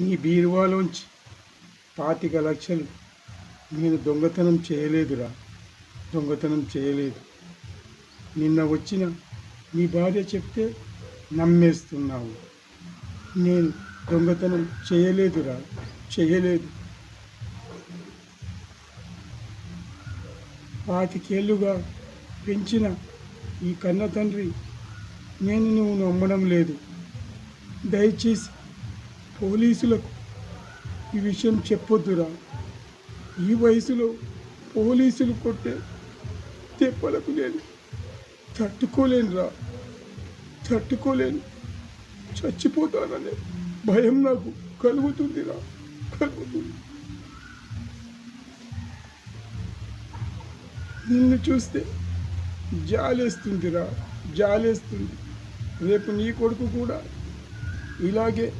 నీ బీరువాలోంచి పాతిక లక్షలు. నేను దొంగతనం చేయలేదురా. దొంగతనం చేయలేదు. నిన్న వచ్చిన నీ భార్య చెప్తే నమ్మేస్తున్నావు. నేను దొంగతనం చేయలేదురా. చేయలేదు. పాతికేళ్ళుగా పెంచిన ఈ కన్న తండ్రి నేను నువ్వు నమ్మడం లేదు. దయచేసి పోలీసులకు ఈ విషయం చెప్పొద్దురా. ఈ వయసులో పోలీసులు కొట్టే తెప్పలకు నేను తట్టుకోలేనురా. తట్టుకోలేను. చచ్చిపోతాననే భయం నాకు కలుగుతుందిరా. కలుగుతుంది. నిన్ను చూస్తే జాలేస్తుందిరా. జాలేస్తుంది. రేపు నీ కొడుకు కూడా ఇలాగే